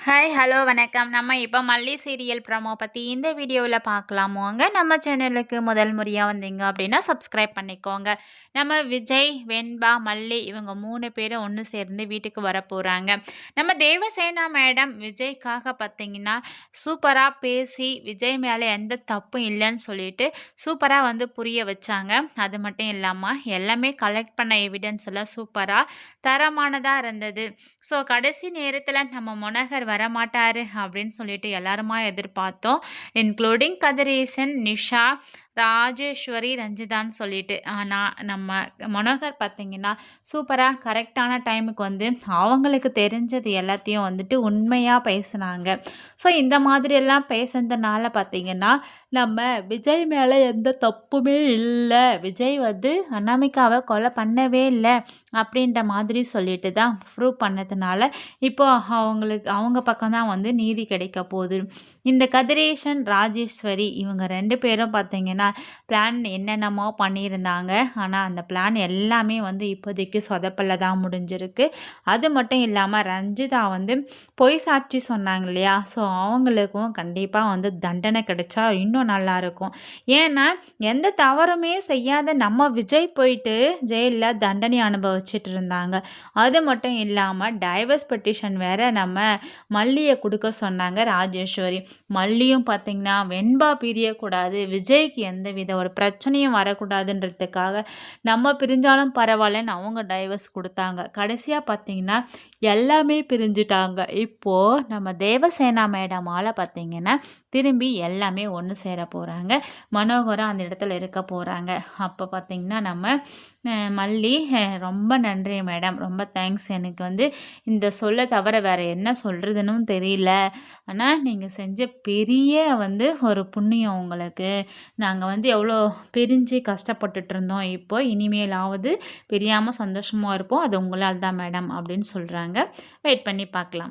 Hi hello வணக்கம். நம்ம இப்போ மல்லி சீரியல் ப்ரமோ பற்றி இந்த வீடியோவில் பார்க்கலாமோங்க நம்ம சேனலுக்கு முதல் முறையாக வந்தீங்க அப்படின்னா சப்ஸ்கிரைப் பண்ணிக்கோங்க. நம்ம விஜய் வெண்பா மல்லி இவங்க மூணு பேரும் ஒன்று சேர்ந்து வீட்டுக்கு வர போகிறாங்க நம்ம தேவசேனா மேடம் விஜய்க்காக பார்த்தீங்கன்னா சூப்பராக பேசி விஜய் மேலே எந்த தப்பும் இல்லைன்னு சொல்லிட்டு சூப்பராக வந்து புரிய வச்சாங்க. அது மட்டும் இல்லாமல் எல்லாமே கலெக்ட் பண்ண எவிடன்ஸ் எல்லாம் சூப்பராக தரமானதாக இருந்தது. ஸோ கடைசி நேரத்தில் நம்ம முனகர் வரமாட்டார் அப்படின்னு சொல்லிட்டு எல்லாருமா எதிர்பார்த்தோம் இன்க்ளூடிங் கதிரேசன் நிஷா ராஜேஸ்வரி ரஞ்சிதான்னு சொல்லிட்டு. ஆனால் நம்ம மனோகர் பார்த்திங்கன்னா சூப்பராக கரெக்டான டைமுக்கு வந்து அவங்களுக்கு தெரிஞ்சது எல்லாத்தையும் வந்துட்டு உண்மையாக பேசுனாங்க. ஸோ இந்த மாதிரியெல்லாம் பேசுனதுனால பார்த்திங்கன்னா நம்ம விஜய் மேலே எந்த தப்புமே இல்லை. விஜய் வந்து அனாமிகாவை கொலை பண்ணவே இல்லை அப்படின்ற மாதிரி சொல்லிட்டு தான் ப்ரூவ் பண்ணதுனால இப்போ அவங்களுக்கு அவங்க பக்கம் தான் வந்து நீதி கிடைக்க போகுது. இந்த கதிரேஷன் ராஜேஸ்வரி இவங்க ரெண்டு பேரும் பார்த்திங்கன்னா பிளான் என்னென்னமோ பண்ணியிருந்தாங்க. ஆனால் அந்த பிளான் எல்லாமே வந்து இப்போதைக்கு சொதப்பல தான் முடிஞ்சிருக்கு. அது மட்டும் இல்லாமல் ரஞ்சிதா வந்து பொய் சாட்சி சொன்னாங்க இல்லையா? ஸோ அவங்களுக்கும் கண்டிப்பாக வந்து தண்டனை கிடைச்சா இன்னும் நல்லாயிருக்கும் ஏன்னா எந்த தவறுமே செய்யாத நம்ம விஜய் போயிட்டு ஜெயிலில் தண்டனை அனுபவிச்சுட்டு இருந்தாங்க. அது மட்டும் இல்லாமல் டைவர்ஸ் பெட்டிஷன் வேற நம்ம மல்லியை கொடுக்க சொன்னாங்க ராஜேஸ்வரி. மல்லியும் பார்த்திங்கன்னா வெண்பா பிரியக்கூடாது விஜய்க்கு எந்த வித ஒரு பிரச்சனையும் வரக்கூடாதுன்றதுக்காக நம்ம பிரிஞ்சாலும் பரவாயில்லன்னு அவங்க டைவர்ஸ் கொடுத்தாங்க. கடைசியாக பார்த்தீங்கன்னா எல்லாமே பிரிஞ்சுட்டாங்க. இப்போது நம்ம தேவசேனா மேடமால் பார்த்திங்கன்னா திரும்பி எல்லாமே ஒன்று சேர போகிறாங்க மனோகரம் அந்த இடத்துல இருக்க போகிறாங்க அப்போ பார்த்திங்கன்னா நம்ம மல்லி ரொம்ப நன்றி மேடம். ரொம்ப தேங்க்ஸ் எனக்கு வந்து இந்த சொல்ல தவிர வேறு என்ன சொல்கிறதுன்னு தெரியல. ஆனால் நீங்கள் செஞ்ச பெரிய வந்து ஒரு புண்ணியம் உங்களுக்கு. நாங்கள் நாங்கள் வந்து எவ்வளோ பிரிஞ்சு கஷ்டப்பட்டுட்டு இருந்தோம் இப்போ இனிமேலாவது பிரியாமல் சந்தோஷமாக இருப்போம். அது உங்களால் தான் மேடம் அப்படின்னு சொல்கிறாங்க வெயிட் பண்ணி பார்க்கலாம்.